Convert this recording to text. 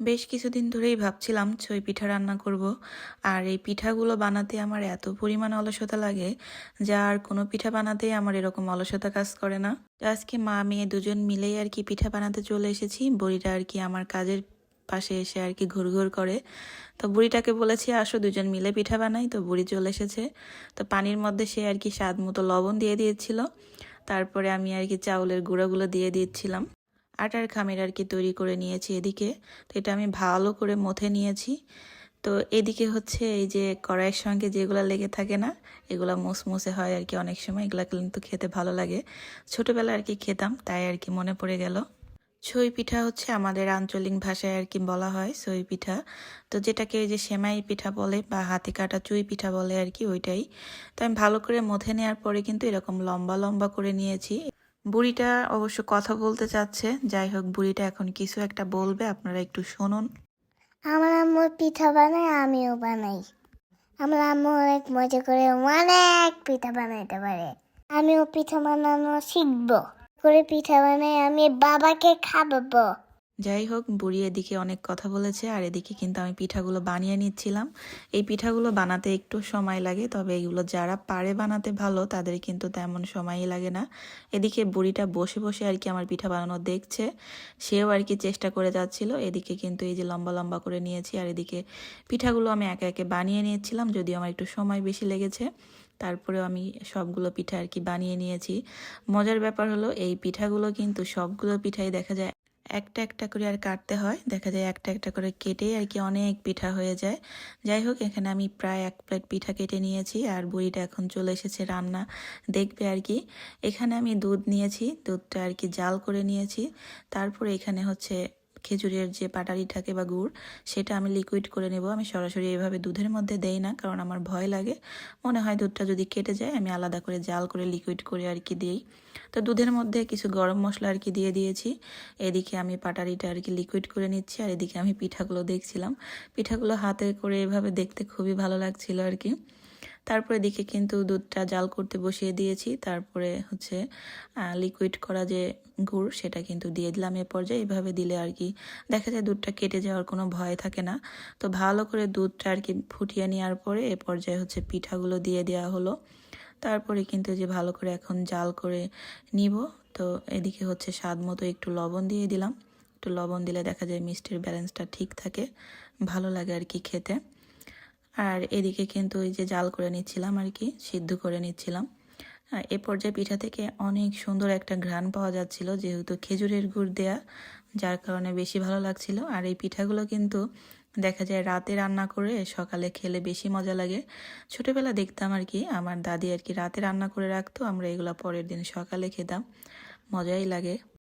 বেশ কিছুদিন ধরেই ভাবছিলাম ছই পিঠা রান্না করব, আর এই পিঠাগুলো বানাতে আমার এত পরিমাণ অলসতা লাগে যা আর কোনো পিঠা বানাতেই আমার এরকম অলসতা কাজ করে না। আজকে মা, মেয়ে দুজন মিলেই আর কি পিঠা বানাতে চলে এসেছি। বড়িটা আর কি আমার কাজের পাশে এসে আর কি ঘুর ঘুর করে। তো বুড়িটাকে বলেছি, আসো দুজন মিলে পিঠা বানাই। তো বুড়ি চলে এসেছে। তো পানির মধ্যে সে আর কি স্বাদ মতো লবণ দিয়ে দিয়েছিল। তারপরে আমি আর কি চাউলের গুঁড়োগুলো দিয়ে দিচ্ছিলাম। আটার খামির আর কি তৈরি করে নিয়েছি এদিকে। তো এটা আমি ভালো করে মথে নিয়েছি। তো এদিকে হচ্ছে এই যে কড়াইয়ের সঙ্গে যেগুলো লেগে থাকে না, এগুলো মুসমুসে হয় আর কি অনেক সময়। এগুলো কিন্তু খেতে ভালো লাগে। ছোটোবেলায় আর কি খেতাম, তাই আর কি মনে পড়ে গেল। ছই পিঠা হচ্ছে আমাদের আঞ্চলিক ভাষায় আর কি বলা হয় ছই পিঠা। তো যেটাকে ওই যে সেমাই পিঠা বলে বা হাতে কাটা চুই পিঠা বলে আর কি, ওইটাই। তো আমি ভালো করে মথে নেওয়ার পরে কিন্তু এরকম লম্বা লম্বা করে নিয়েছি। বুড়িটা অবশ্য কথা বলতে চাচ্ছে। যাই হোক, বুড়িটা এখন কিছু একটা বলবে, আপনারা একটু শুনুন। আমার আম্মু পিঠা বানায়, আমিও বানাই। আমার আম্মু অনেক মজা করে অনেক পিঠা বানাইতে পারে। আমিও পিঠা বানানো শিখব। করে পিঠা বানাই আমি বাবাকে খাওয়াবো। যাই হোক, বুড়ি এদিকে অনেক কথা বলেছে আর এদিকে কিন্তু আমি পিঠাগুলো বানিয়ে নিচ্ছিলাম। এই পিঠাগুলো বানাতে একটু সময় লাগে, তবে এগুলো যারা পারে বানাতে ভালো, তাদের কিন্তু তেমন সময়ই লাগে না। এদিকে বুড়িটা বসে বসে আর কি আমার পিঠা বানানো দেখছে, সেও আর কি চেষ্টা করে যাচ্ছিল। এদিকে কিন্তু এই যে লম্বা লম্বা করে নিয়েছি আর এদিকে পিঠাগুলো আমি একে একে বানিয়ে নিয়েছিলাম, যদিও আমার একটু সময় বেশি লেগেছে। তারপরেও আমি সবগুলো পিঠা আর কি বানিয়ে নিয়েছি। মজার ব্যাপার হলো, এই পিঠাগুলো কিন্তু সবগুলো পিঠাই দেখা যায় একটা একটা করে আর কাটতে হয়। দেখা যায় একটা একটা করে কেটে আর কি অনেক পিঠা হয়ে যায়। যাই হোক, এখানে আমি প্রায় এক প্লেট পিঠা কেটে নিয়েছি আর বুড়িটা এখন চলে এসেছে রান্না দেখবে আর কি। এখানে আমি দুধ নিয়েছি, দুধটা আর কি জাল করে নিয়েছি। তারপরে এখানে হচ্ছে খেজুরের যে পাটারি থাকে বা গুড়, সেটা আমি লিকুইড করে নেব। আমি সরাসরি এইভাবে দুধের মধ্যে দেই না, কারণ আমার ভয় লাগে। মনে হয় দুধটা যদি কেটে যায়, আমি আলাদা করে জাল করে লিকুইড করে আর কি দিই। তো দুধের মধ্যে কিছু গরম মশলা আর কি দিয়ে দিয়েছি। এদিকে আমি পাটারিটা আর কি লিকুইড করে নিচ্ছি, আর এদিকে আমি পিঠাগুলো দেখছিলাম। পিঠাগুলো হাতে করে এভাবে দেখতে খুবই ভালো লাগছিল আর কি। তারপরে দিকে কিন্তু দুধটা জাল করতে বসিয়ে দিয়েছি। তারপরে হচ্ছে লিকুইড করা যে গুড়, সেটা কিন্তু দিয়ে দিলাম এ পর্যায়ে। এভাবে দিলে আর কি দেখা যায় দুধটা কেটে যাওয়ার কোনো ভয় থাকে না। তো ভালো করে দুধটা আর কি ফুটিয়ে নেওয়ার পরে এ পর্যায়ে হচ্ছে পিঠাগুলো দিয়ে দেওয়া হলো। তারপরে কিন্তু যে ভালো করে এখন জাল করে নিব। তো এদিকে হচ্ছে স্বাদ মতো একটু লবণ দিয়ে দিলাম। একটু লবণ দিলে দেখা যায় মিষ্টির ব্যালেন্সটা ঠিক থাকে। ভালো লাগে আর কি খেতে। আর এদিকে কিন্তু ওই যে জাল করে নিচ্ছিলাম আর কি, সিদ্ধ করে নিচ্ছিলাম। আর এ পর্যায়ে পিঠা থেকে অনেক সুন্দর একটা ঘ্রাণ পাওয়া যাচ্ছিল, যেহেতু খেজুরের গুড় দেয়া, যার কারণে বেশি ভালো লাগছিল। আর এই পিঠাগুলো কিন্তু দেখা যায় রাতে রান্না করে সকালে খেলে বেশি মজা লাগে। ছোটবেলা দেখতাম আর কি, আমার দাদি আর কি রাতে রান্না করে রাখতো, আমরা এগুলো পরের দিন সকালে খেতাম। মজাই লাগে।